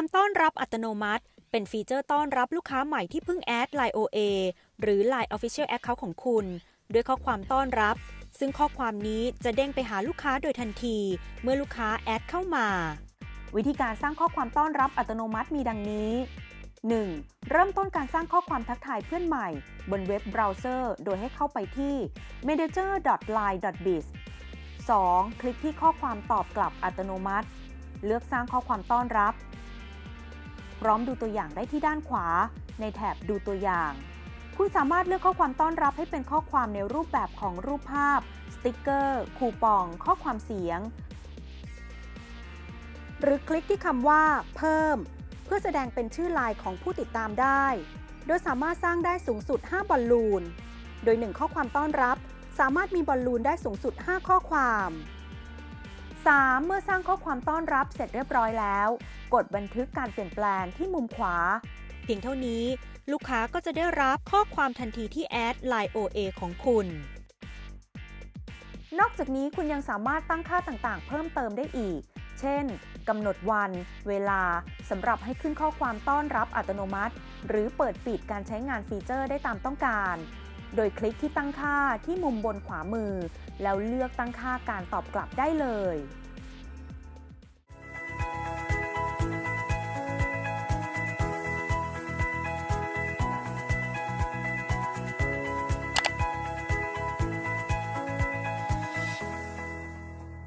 ความต้อนรับอัตโนมัติ เป็นฟีเจอร์ต้อนรับลูกค้าใหม่ที่เพิ่งแอด Line OA หรือ Line Official Account ของคุณ ด้วยข้อความต้อนรับ ซึ่งข้อความนี้จะเด้งไปหาลูกค้าโดยทันที เมื่อลูกค้าแอดเข้ามา วิธีการสร้างข้อความต้อนรับอัตโนมัติมีดังนี้ 1. เริ่มต้นการสร้างข้อความทักทายเพื่อนใหม่ บนเว็บเบราว์เซอร์ โดยให้เข้าไปที่ manager.line.biz 2. คลิกที่ข้อความตอบกลับอัตโนมัติ เลือกสร้างข้อความต้อนรับ พร้อมดูตัวอย่างได้ที่ด้านขวา ในแถบดูตัวอย่าง คุณสามารถเลือกข้อความต้อนรับให้เป็นข้อความในรูปแบบของรูปภาพ สติกเกอร์ คูปอง ข้อความเสียง หรือคลิกที่คำว่า เพิ่ม เพื่อแสดงเป็นชื่อไลน์ของผู้ติดตามได้ โดยสามารถสร้างได้สูงสุด 5 บอลลูน โดย 1 ข้อความต้อนรับ สามารถมีบอลลูนได้สูงสุด 5 ข้อความ 3. เมื่อสร้างข้อความต้อนรับเสร็จเรียบร้อยแล้ว กดบันทึกการเปลี่ยนแปลงที่มุมขวา เพียงเท่านี้ ลูกค้าก็จะได้รับข้อความทันทีที่แอด Line OA ของคุณ นอกจากนี้คุณยังสามารถตั้งค่าต่างๆ เพิ่มเติมได้อีก เช่น กำหนดวัน เวลาสำหรับให้ขึ้นข้อความต้อนรับอัตโนมัติ หรือเปิดปิดการใช้งานฟีเจอร์ได้ตามต้องการ โดยคลิกที่ตั้งค่าที่มุมบนขวามือ แล้วเลือกตั้งค่าการตอบกลับได้เลย